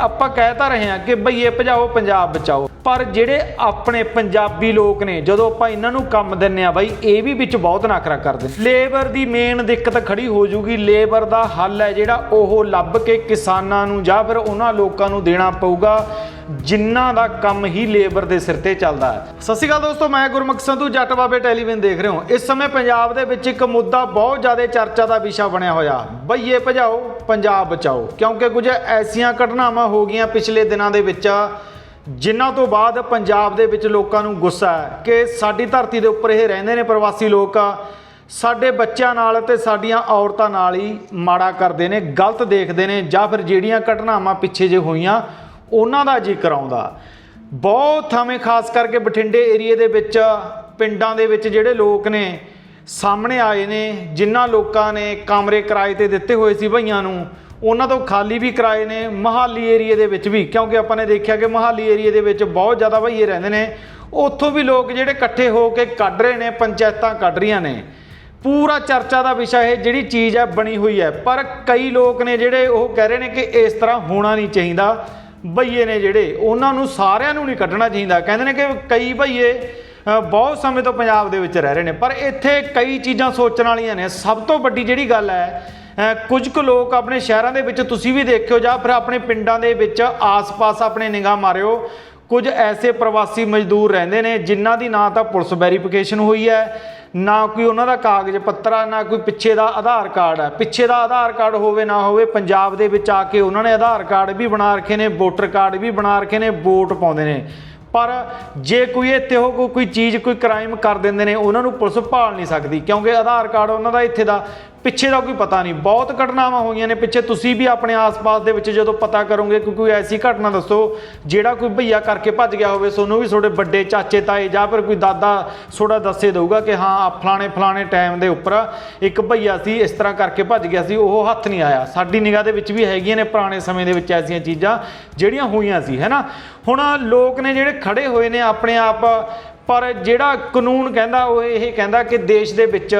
ਆਪਾਂ ਕਹਿ ਤਾਂ ਰਹੇ ਹਾਂ ਕਿ ਬਈਏ ਭਜਾਓ, ਪੰਜਾਬ ਬਚਾਓ। ਪਰ ਜਿਹੜੇ ਆਪਣੇ ਪੰਜਾਬੀ ਲੋਕ ਨੇ, ਜਦੋਂ ਆਪਾਂ ਇਹਨਾਂ ਨੂੰ ਕੰਮ ਦਿੰਨੇ ਆ ਬਾਈ, ਇਹ ਵੀ ਵਿੱਚ ਬਹੁਤ ਨਖਰਾ ਕਰਦੇ ਲੇਬਰ ਦੀ ਮੇਨ ਦਿੱਕਤ ਖੜੀ ਹੋ ਜੂਗੀ, ਲੇਬਰ ਦਾ ਹੱਲ ਹੈ ਜਿਹੜਾ ਉਹ ਲੱਭ ਕੇ ਕਿਸਾਨਾਂ ਨੂੰ ਜਾਂ ਫਿਰ ਉਹਨਾਂ ਲੋਕਾਂ ਨੂੰ ਦੇਣਾ ਪਊਗਾ। ਜਿਨ੍ਹਾਂ ਦਾ ਕੰਮ ਹੀ ਲੇਬਰ ਦੇ ਸਿਰ ਤੇ ਚੱਲਦਾ ਹੈ। ਸਤਿ ਸ਼੍ਰੀ ਅਕਾਲ ਦੋਸਤੋ, ਮੈਂ ਗੁਰਮੁਖ ਸੰਧੂ, ਜੱਟ ਬਾਬੇ ਟੈਲੀਵਿਜ਼ਨ ਦੇਖ ਰਹੇ ਹੋ। ਇਸ ਸਮੇਂ ਪੰਜਾਬ ਦੇ ਵਿੱਚ ਇੱਕ ਮੁੱਦਾ ਬਹੁਤ ਜ਼ਿਆਦਾ ਚਰਚਾ ਦਾ ਵਿਸ਼ਾ ਬਣਿਆ ਹੋਇਆ। ਬਈਏ ਭਜਾਓ, ਪੰਜਾਬ ਬਚਾਓ। ਕਿਉਂਕਿ ਕੁਝ ਐਸੀਆਂ ਘਟਨਾਵਾਂ ਹੋ ਗਈਆਂ ਪਿਛਲੇ ਦਿਨਾਂ ਦੇ ਵਿੱਚ, ਜਿਨ੍ਹਾਂ ਤੋਂ ਬਾਅਦ ਪੰਜਾਬ ਦੇ ਵਿੱਚ ਲੋਕਾਂ ਨੂੰ ਗੁੱਸਾ ਹੈ ਕਿ ਸਾਡੀ ਧਰਤੀ ਦੇ ਉੱਪਰ ਇਹ ਰਹਿੰਦੇ ਨੇ ਪ੍ਰਵਾਸੀ ਲੋਕ। ਸਾਡੇ ਬੱਚਿਆਂ ਨਾਲ ਤੇ ਸਾਡੀਆਂ ਔਰਤਾਂ ਨਾਲ ਹੀ ਮਾੜਾ ਕਰਦੇ ਨੇ, ਗਲਤ ਦੇਖਦੇ ਨੇ ਜਾਂ ਫਿਰ ਜਿਹੜੀਆਂ ਘਟਨਾਵਾਂ ਪਿੱਛੇ ਜੇ ਹੋਈਆਂ ਉਹਨਾਂ ਦਾ ਜ਼ਿਕਰ ਆਉਂਦਾ ਬਹੁਤ ਥਾਵੇਂ ਖਾਸ ਕਰਕੇ ਬਠਿੰਡੇ ਏਰੀਏ ਦੇ ਵਿੱਚ, ਪਿੰਡਾਂ ਦੇ ਵਿੱਚ ਜਿਹੜੇ ਲੋਕ ਨੇ, ਸਾਹਮਣੇ ਆਏ ਨੇ, ਜਿਨ੍ਹਾਂ ਲੋਕਾਂ ਨੇ ਕਮਰੇ ਕਿਰਾਏ ਤੇ ਦਿੱਤੇ ਹੋਏ ਸੀ ਭਈਆਂ ਨੂੰ, ਉਹਨਾਂ ਤੋਂ ਖਾਲੀ ਵੀ ਕਿਰਾਏ ਨੇ, ਮਹਾਲੀ ਏਰੀਏ ਦੇ ਵਿੱਚ ਵੀ। ਕਿਉਂਕਿ ਆਪਾਂ ਨੇ ਦੇਖਿਆ ਕਿ ਮਹਾਲੀ ਏਰੀਏ ਦੇ ਵਿੱਚ ਬਹੁਤ ਜ਼ਿਆਦਾ ਭਈਏ ਰਹਿੰਦੇ ਨੇ। ਉੱਥੋਂ ਵੀ ਲੋਕ ਜਿਹੜੇ ਇਕੱਠੇ ਹੋ ਕੇ ਕੱਢ ਰਹੇ ਨੇ, ਪੰਚਾਇਤਾਂ ਕੱਢ ਰਹੀਆਂ ਨੇ। ਪੂਰਾ ਚਰਚਾ ਦਾ ਵਿਸ਼ਾ ਇਹ ਜਿਹੜੀ ਚੀਜ਼ ਹੈ, ਬਣੀ ਹੋਈ ਹੈ। ਪਰ ਕਈ ਲੋਕ ਨੇ ਜਿਹੜੇ ਉਹ ਕਹਿ ਰਹੇ ਨੇ ਕਿ ਇਸ ਤਰ੍ਹਾਂ ਹੋਣਾ ਨਹੀਂ ਚਾਹੀਦਾ। ਬਈਏ ਨੇ ਜਿਹੜੇ, ਉਹਨਾਂ ਨੂੰ ਸਾਰਿਆਂ ਨੂੰ ਨਹੀਂ ਕੱਢਣਾ ਚਾਹੀਦਾ। ਕਹਿੰਦੇ ਨੇ ਕਿ ਕਈ ਬਈਏ ਬਹੁਤ ਸਮੇਂ ਤੋਂ ਪੰਜਾਬ ਦੇ ਵਿੱਚ ਰਹਿ ਰਹੇ ਨੇ, ਪਰ ਇੱਥੇ ਕਈ ਚੀਜ਼ਾਂ ਸੋਚਣ ਵਾਲੀਆਂ ਨੇ। ਸਭ ਤੋਂ ਵੱਡੀ ਜਿਹੜੀ ਗੱਲ ਹੈ ਕੁਝ ਕੁ ਲੋਕ ਆਪਣੇ ਸ਼ਹਿਰਾਂ ਦੇ ਵਿੱਚ, ਤੁਸੀਂ ਵੀ ਦੇਖਿਓ, ਜਾਂ ਫਿਰ ਆਪਣੇ ਪਿੰਡਾਂ ਦੇ ਵਿੱਚ ਆਸ-ਪਾਸ ਆਪਣੇ ਨਿਗਾਹ ਮਾਰਿਓ, ਕੁਝ ਐਸੇ ਪ੍ਰਵਾਸੀ ਮਜ਼ਦੂਰ ਰਹਿੰਦੇ ਨੇ, ਜਿਨ੍ਹਾਂ ਦੀ ਨਾ ਤਾਂ ਪੁਲਿਸ ਵੈਰੀਫਿਕੇਸ਼ਨ ਹੋਈ ਹੈ ਨਾ ਕੋਈ ਉਹਨਾਂ ਦਾ ਕਾਗਜ਼ ਪੱਤਰ ਆ, ਨਾ ਕੋਈ ਪਿੱਛੇ ਦਾ ਆਧਾਰ ਕਾਰਡ ਆ। ਪਿੱਛੇ ਦਾ ਆਧਾਰ ਕਾਰਡ ਹੋਵੇ, ਨਾ ਹੋਵੇ, ਪੰਜਾਬ ਦੇ ਵਿੱਚ ਆ ਕੇ ਉਹਨਾਂ ਨੇ ਆਧਾਰ ਕਾਰਡ ਵੀ ਬਣਾ ਰੱਖੇ ਨੇ, ਵੋਟਰ ਕਾਰਡ ਵੀ ਬਣਾ ਰੱਖੇ ਨੇ, ਵੋਟ ਪਾਉਂਦੇ ਨੇ। ਪਰ ਜੇ ਕੋਈ ਇੱਥੇ ਉਹ ਕੋਈ- ਕੋਈ ਚੀਜ਼, ਕੋਈ ਕ੍ਰਾਈਮ ਕਰ ਦਿੰਦੇ ਨੇ, ਉਹਨਾਂ ਨੂੰ ਪੁਲਿਸ ਭਾਲ ਨਹੀਂ ਸਕਦੀ, ਕਿਉਂਕਿ ਆਧਾਰ ਕਾਰਡ ਉਹਨਾਂ ਦਾ ਇੱਥੇ ਦਾ ਪਿੱਛੇ ਦਾ ਕੋਈ ਪਤਾ ਨਹੀਂ। ਬਹੁਤ ਘਟਨਾਵਾਂ ਹੋਈਆਂ ਨੇ ਪਿੱਛੇ। ਤੁਸੀਂ ਵੀ ਆਪਣੇ ਆਸ-ਪਾਸ ਦੇ ਵਿੱਚ ਜਦੋਂ ਪਤਾ ਕਰੋਗੇ ਕਿ ਕੋਈ ਐਸੀ ਘਟਨਾ ਦੱਸੋ, ਜਿਹੜਾ ਕੋਈ ਭਈਆ ਕਰਕੇ ਭੱਜ ਗਿਆ ਹੋਵੇ, ਸੋਨੂੰ ਵੀ ਤੁਹਾਡੇ ਵੱਡੇ ਚਾਚੇ, ਤਾਏ ਜਾਂ ਫਿਰ ਕੋਈ ਦਾਦਾ ਥੋੜਾ ਦੱਸੇ ਦਊਗਾ ਕਿ ਹਾਂ ਫਲਾਣੇ ਫਲਾਣੇ ਟਾਈਮ ਦੇ ਉੱਪਰ ਇੱਕ ਭਈਆ ਸੀ, ਇਸ ਤਰ੍ਹਾਂ ਕਰਕੇ ਭੱਜ ਗਿਆ ਸੀ, ਉਹ ਹੱਥ ਨਹੀਂ ਆਇਆ। ਸਾਡੀ ਨਿਗਾਹ ਦੇ ਵਿੱਚ ਵੀ ਹੈਗੀਆਂ ਨੇ ਪੁਰਾਣੇ ਸਮੇਂ ਦੇ ਵਿੱਚ ਐਸੀਆਂ ਚੀਜ਼ਾਂ, ਜਿਹੜੀਆਂ ਹੋਈਆਂ ਸੀ ਹੈਨਾ ਹੁਣ ਲੋਕ ਨੇ ਜਿਹੜੇ ਖੜੇ ਹੋਏ ਨੇ ਆਪਣੇ ਆਪ ਪਰ ਜਿਹੜਾ ਕਾਨੂੰਨ ਕਹਿੰਦਾ, ਉਹ ਇਹ ਕਹਿੰਦਾ ਕਿ ਦੇਸ਼ ਦੇ ਵਿੱਚ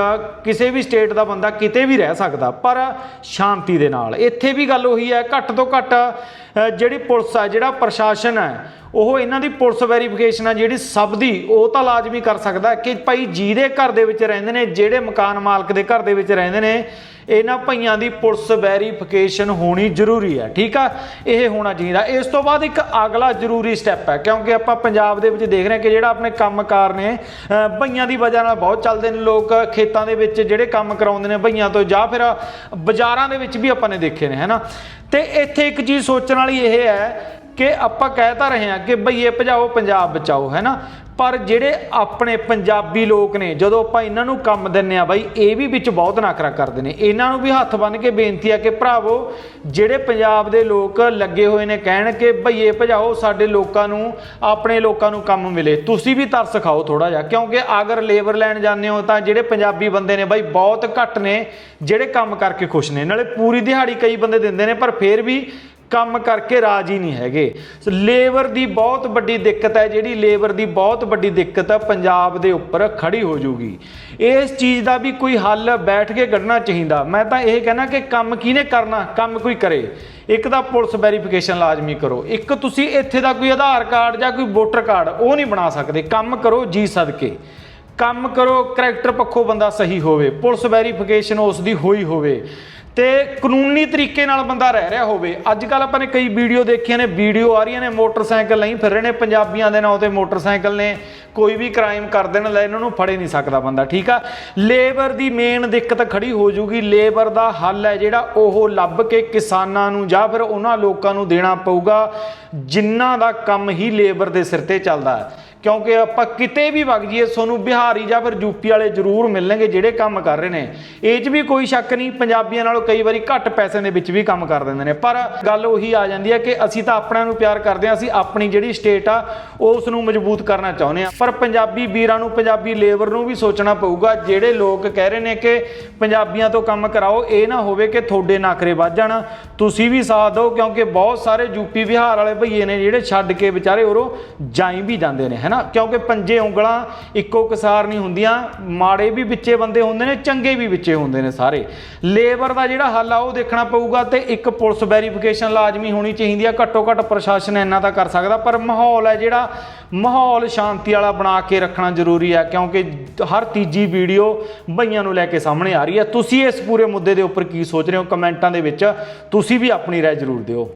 ਕਿਸੇ ਵੀ ਸਟੇਟ ਦਾ ਬੰਦਾ ਕਿਤੇ ਵੀ ਰਹਿ ਸਕਦਾ, ਪਰ ਸ਼ਾਂਤੀ ਦੇ ਨਾਲ। ਇੱਥੇ ਵੀ ਗੱਲ ਉਹੀ ਹੈ, ਘੱਟ ਤੋਂ ਘੱਟ ਜਿਹੜੀ ਪੁਲਿਸ ਹੈ ਜਿਹੜਾ ਪ੍ਰਸ਼ਾਸਨ ਹੈ ਉਹ ਇਹਨਾਂ ਦੀ ਪੁਲਿਸ ਵੈਰੀਫਿਕੇਸ਼ਨ ਆ ਜਿਹੜੀ ਸਭ ਦੀ ਉਹ ਤਾਂ ਲਾਜ਼ਮੀ ਕਰ ਸਕਦਾ ਕਿ ਭਾਈ ਜਿਹਦੇ ਘਰ ਦੇ ਵਿੱਚ ਰਹਿੰਦੇ ਨੇ ਜਿਹੜੇ ਮਕਾਨ ਮਾਲਕ ਦੇ ਘਰ ਦੇ ਵਿੱਚ ਰਹਿੰਦੇ ਨੇ ਇਹਨਾਂ ਭਈਆਂ ਦੀ ਪੁਲਿਸ ਵੈਰੀਫਿਕੇਸ਼ਨ ਹੋਣੀ ਜ਼ਰੂਰੀ ਹੈ ਠੀਕ ਆ? ਇਹ ਹੋਣਾ ਚਾਹੀਦਾ। ਇਸ ਤੋਂ ਬਾਅਦ ਇੱਕ ਅਗਲਾ ਜ਼ਰੂਰੀ ਸਟੈਪ ਹੈ ਕਿਉਂਕਿ ਆਪਾਂ ਪੰਜਾਬ ਦੇ ਵਿੱਚ ਦੇਖ ਰਹੇ ਹਾਂ ਕਿ ਜਿਹੜਾ ਆਪਣੇ ਕੰਮਕਾਰ ਨੇ ਅ, ਭਈਆਂ ਦੀ ਵਜ੍ਹਾ ਨਾਲ ਬਹੁਤ ਚੱਲਦੇ ਨੇ ਲੋਕ ਖੇਤਾਂ ਦੇ ਵਿੱਚ ਜਿਹੜੇ ਕੰਮ ਕਰਾਉਂਦੇ ਨੇ ਭਈਆਂ ਤੋਂ ਜਾਂ ਫਿਰ ਬਾਜ਼ਾਰਾਂ ਦੇ ਵਿੱਚ ਵੀ ਆਪਾਂ ਨੇ ਦੇਖੇ ਨੇ ਹੈਨਾ? ਤੇ ਇੱਥੇ ਇੱਕ ਚੀਜ਼ ਸੋਚਣਾ ਵਾਲੀ ਇਹ ਹੈ ਕਿ ਆਪਾਂ ਕਹਿ ਤਾਂ ਰਹੇ ਹਾਂ ਕਿ ਬਈਏ ਭਜਾਓ, ਪੰਜਾਬ ਬਚਾਓ ਹੈਨਾ ਪਰ ਜਿਹੜੇ ਆਪਣੇ ਪੰਜਾਬੀ ਲੋਕ ਨੇ, ਜਦੋਂ ਆਪਾਂ ਇਹਨਾਂ ਨੂੰ ਕੰਮ ਦਿੰਨੇ ਆ ਬਾਈ, ਇਹ ਵੀ ਵਿੱਚ ਬਹੁਤ ਨਖਰਾ ਕਰਦੇ ਨੇ। ਇਹਨਾਂ ਨੂੰ ਵੀ ਹੱਥ ਬੰਨ ਕੇ ਬੇਨਤੀ ਆ ਕਿ ਭਰਾਵੋ, ਜਿਹੜੇ ਪੰਜਾਬ ਦੇ ਲੋਕ ਲੱਗੇ ਹੋਏ ਨੇ ਕਹਿਣ ਕਿ ਬਈਏ ਭਜਾਓ, ਸਾਡੇ ਲੋਕਾਂ ਨੂੰ, ਆਪਣੇ ਲੋਕਾਂ ਨੂੰ ਕੰਮ ਮਿਲੇ। ਤੁਸੀਂ ਵੀ ਤਰਸ ਖਾਓ ਥੋੜਾ ਜਿਹਾ, ਕਿਉਂਕਿ ਅਗਰ ਲੇਬਰ ਲੈਣ ਜਾਂਦੇ ਹੋ ਤਾਂ ਜਿਹੜੇ ਪੰਜਾਬੀ ਬੰਦੇ ਨੇ ਬਾਈ, ਬਹੁਤ ਘੱਟ ਨੇ, ਜਿਹੜੇ ਕੰਮ ਕਰਕੇ ਖੁਸ਼ ਨੇ। ਨਾਲੇ ਪੂਰੀ ਦਿਹਾੜੀ ਕਈ ਬੰਦੇ ਦਿੰਦੇ ਨੇ, ਪਰ ਫਿਰ ਵੀ ਕੰਮ ਕਰਕੇ ਰਾਜੀ ਨਹੀਂ ਹੈਗੇ। ਲੇਬਰ ਦੀ ਬਹੁਤ ਵੱਡੀ ਦਿੱਕਤ ਹੈ, ਜਿਹੜੀ ਲੇਬਰ ਦੀ ਬਹੁਤ ਵੱਡੀ ਦਿੱਕਤ ਹੈ, ਪੰਜਾਬ ਦੇ ਉੱਪਰ ਖੜੀ ਹੋ ਜੂਗੀ ਇਸ ਚੀਜ਼ ਦਾ ਵੀ ਕੋਈ ਹੱਲ ਬੈਠ ਕੇ ਕੱਢਣਾ ਚਾਹੀਦਾ। ਮੈਂ ਤਾਂ ਇਹ ਕਹਿਣਾ ਕਿ ਕੰਮ ਕਿਹਨੇ ਕਰਨਾ? ਕੰਮ ਕੋਈ ਕਰੇ। ਇੱਕ ਤਾਂ ਪੁਲਿਸ ਵੈਰੀਫਿਕੇਸ਼ਨ ਲਾਜ਼ਮੀ ਕਰੋ। ਇੱਕ ਤੁਸੀਂ ਇੱਥੇ ਦਾ ਕੋਈ ਆਧਾਰ ਕਾਰਡ ਜਾਂ ਕੋਈ ਵੋਟਰ ਕਾਰਡ, ਉਹ ਨਹੀਂ ਬਣਾ ਸਕਦੇ। ਕੰਮ ਕਰੋ ਜੀ ਸਦਕੇ। ਕੰਮ ਕਰੋ, ਕਰੈਕਟਰ ਪੱਖੋਂ ਬੰਦਾ ਸਹੀ ਹੋਵੇ। ਪੁਲਿਸ ਵੈਰੀਫਿਕੇਸ਼ਨ ਉਸ ਦੀ ਹੋਈ ਹੋਵੇ। ਤੇ ਕਾਨੂੰਨੀ ਤਰੀਕੇ ਨਾਲ ਬੰਦਾ ਰਹਿ ਰਿਹਾ ਹੋਵੇ। ਅੱਜ ਕੱਲ ਆਪਾਂ ਨੇ ਕਈ ਵੀਡੀਓ ਦੇਖੀਆਂ ਨੇ, ਵੀਡੀਓ ਆ ਰਹੀਆਂ ਨੇ, ਮੋਟਰਸਾਈਕਲ ਨਹੀਂ ਫਿਰ ਰਹੇ ਨੇ ਪੰਜਾਬੀਆਂ ਦੇ ਨਾਂ ਤੇ ਮੋਟਰਸਾਈਕਲ ਨੇ, ਕੋਈ ਵੀ ਕ੍ਰਾਈਮ ਕਰ ਦੇਣ ਲੈ ਇਹਨਾਂ ਨੂੰ ਫੜੇ ਨਹੀਂ ਸਕਦਾ ਬੰਦਾ, ਠੀਕ ਆ? ਲੇਬਰ ਦੀ ਮੇਨ ਦਿੱਕਤ ਖੜੀ ਹੋ ਜੂਗੀ, ਲੇਬਰ ਦਾ ਹੱਲ ਹੈ ਜਿਹੜਾ ਉਹ ਲੱਭ ਕੇ ਕਿਸਾਨਾਂ ਨੂੰ ਜਾਂ ਫਿਰ ਉਹਨਾਂ ਲੋਕਾਂ ਨੂੰ ਦੇਣਾ ਪਊਗਾ ਜਿਨ੍ਹਾਂ ਦਾ ਕੰਮ ਹੀ ਲੇਬਰ ਦੇ ਸਿਰ ਤੇ ਚੱਲਦਾ ਹੈ। ਕਿਉਂਕਿ ਆਪਾਂ ਕਿਤੇ ਵੀ ਵਗ ਜਾਈਏ, ਤੁਹਾਨੂੰ ਬਿਹਾਰੀ ਜਾਂ ਫਿਰ ਯੂਪੀ ਵਾਲੇ ਜ਼ਰੂਰ ਮਿਲਣਗੇ ਜਿਹੜੇ ਕੰਮ ਕਰ ਰਹੇ ਨੇ। ਇਹ 'ਚ ਵੀ ਕੋਈ ਸ਼ੱਕ ਨਹੀਂ, ਪੰਜਾਬੀਆਂ ਨਾਲੋਂ ਕਈ ਵਾਰੀ ਘੱਟ ਪੈਸੇ ਦੇ ਵਿੱਚ ਵੀ ਕੰਮ ਕਰ ਦਿੰਦੇ ਨੇ। ਪਰ ਗੱਲ ਉਹੀ ਆ ਜਾਂਦੀ ਹੈ ਕਿ ਅਸੀਂ ਤਾਂ ਆਪਣਿਆਂ ਨੂੰ ਪਿਆਰ ਕਰਦੇ ਹਾਂ, ਅਸੀਂ ਆਪਣੀ ਜਿਹੜੀ ਸਟੇਟ ਆ, ਉਸ ਨੂੰ ਮਜ਼ਬੂਤ ਕਰਨਾ ਚਾਹੁੰਦੇ ਹਾਂ। ਪਰ ਪੰਜਾਬੀ ਵੀਰਾਂ ਨੂੰ, ਪੰਜਾਬੀ ਲੇਬਰ ਨੂੰ ਵੀ ਸੋਚਣਾ ਪਊਗਾ, ਜਿਹੜੇ ਲੋਕ ਕਹਿ ਰਹੇ ਨੇ ਕਿ ਪੰਜਾਬੀਆਂ ਤੋਂ ਕੰਮ ਕਰਾਓ, ਇਹ ਨਾ ਹੋਵੇ ਕਿ ਤੁਹਾਡੇ ਨਾਕਰੇ ਵੱਜ ਜਾਣ। ਤੁਸੀਂ ਵੀ ਸਾਥ ਦਿਓ, ਕਿਉਂਕਿ ਬਹੁਤ ਸਾਰੇ ਯੂਪੀ ਬਿਹਾਰ ਵਾਲੇ ਭਈਏ ਨੇ ਜਿਹੜੇ ਛੱਡ ਕੇ ਵਿਚਾਰੇ ਉਰੋਂ ਜਾਈ ਵੀ ਜਾਂਦੇ ਨੇ? ਹੈਨਾ? ਕਿਉਂਕਿ ਪੰਜੇ ਉਂਗਲਾਂ ਇੱਕੋ ਕਿਸਾਰ ਨਹੀਂ ਹੁੰਦੀਆਂ, ਮਾੜੇ ਵੀ ਵਿੱਚੇ ਬੰਦੇ ਹੁੰਦੇ ਨੇ, ਚੰਗੇ ਵੀ ਵਿੱਚੇ ਹੁੰਦੇ ਨੇ ਸਾਰੇ। ਲੇਬਰ ਦਾ ਜਿਹੜਾ ਹੱਲ ਆ, ਉਹ ਦੇਖਣਾ ਪਊਗਾ ਤੇ ਇੱਕ ਪੁਲਿਸ ਵੈਰੀਫਿਕੇਸ਼ਨ ਲਾਜ਼ਮੀ ਹੋਣੀ ਚਾਹੀਦੀ ਆ। ਘੱਟੋ ਘੱਟ ਪ੍ਰਸ਼ਾਸਨ ਇੰਨਾ ਤਾਂ ਕਰ ਸਕਦਾ, ਪਰ ਮਾਹੌਲ ਹੈ ਜਿਹੜਾ, ਮਾਹੌਲ ਸ਼ਾਂਤੀ ਵਾਲਾ ਬਣਾ ਕੇ ਰੱਖਣਾ ਜ਼ਰੂਰੀ ਹੈ ਕਿਉਂਕਿ ਹਰ ਤੀਜੀ ਵੀਡੀਓ ਬਈਆਂ ਨੂੰ ਲੈ ਕੇ ਸਾਹਮਣੇ ਆ ਰਹੀ ਹੈ ਤੁਸੀਂ ਇਸ ਪੂਰੇ ਮੁੱਦੇ ਦੇ ਉੱਪਰ ਕੀ ਸੋਚ ਰਹੇ ਹੋ? ਕਮੈਂਟਾਂ ਦੇ ਵਿੱਚ ਤੁਸੀਂ ਵੀ ਆਪਣੀ ਰਾਏ ਜ਼ਰੂਰ ਦਿਓ।